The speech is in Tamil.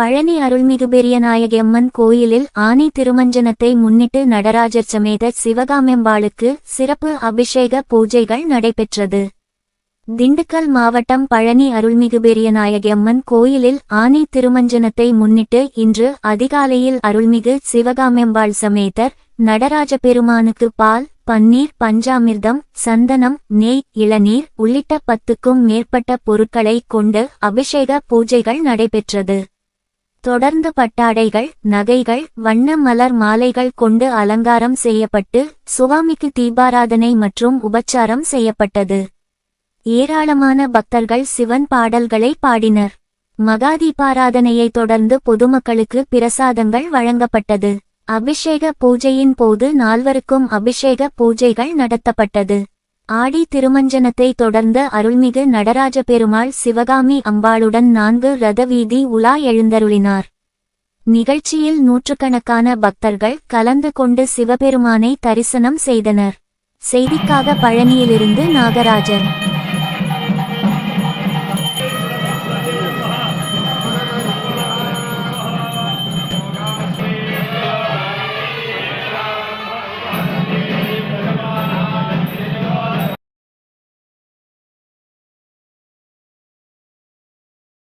பழனி அருள்மிகு பெரியநாயகியம்மன் கோயிலில் ஆனி திருமஞ்சனத்தை முன்னிட்டு நடராஜர் சமேத சிவகாமெம்பாளுக்கு சிறப்பு அபிஷேக பூஜைகள் நடைபெற்றது. திண்டுக்கல் மாவட்டம் பழனி அருள்மிகு பெரியநாயகியம்மன் கோயிலில் ஆனி திருமஞ்சனத்தை முன்னிட்டு இன்று அதிகாலையில் அருள்மிகு சிவகாமெம்பாள் சமேதர் நடராஜ பெருமானுக்கு பால் பன்னீர் பஞ்சாமிர்தம் சந்தனம் நெய் இளநீர் உள்ளிட்ட பத்துக்கும் மேற்பட்ட பொருட்களை கொண்டு அபிஷேக பூஜைகள் நடைபெற்றது. தொடர்ந்து பட்டாடைகள் நகைகள் வண்ண மலர் மாலைகள் கொண்டு அலங்காரம் செய்யப்பட்டு சுவாமிக்கு தீபாராதனை மற்றும் உபச்சாரம் செய்யப்பட்டது. ஏராளமான பக்தர்கள் சிவன் பாடல்களை பாடினர். மகாதீபாராதனையை தொடர்ந்து பொதுமக்களுக்கு பிரசாதங்கள் வழங்கப்பட்டது. அபிஷேக பூஜையின் போது நால்வருக்கும் அபிஷேக பூஜைகள் நடத்தப்பட்டது. ஆடி திருமஞ்சனத்தை தொடர்ந்து அருள்மிகு நடராஜ பெருமாள் சிவகாமி அம்பாளுடன் நான்கு ரத வீதி உலா எழுந்தருளினார். நிகழ்ச்சியில் நூற்றுக்கணக்கான பக்தர்கள் கலந்து கொண்டு சிவபெருமானை தரிசனம் செய்தனர். செய்திக்காக பழனியிலிருந்து நாகராஜன்.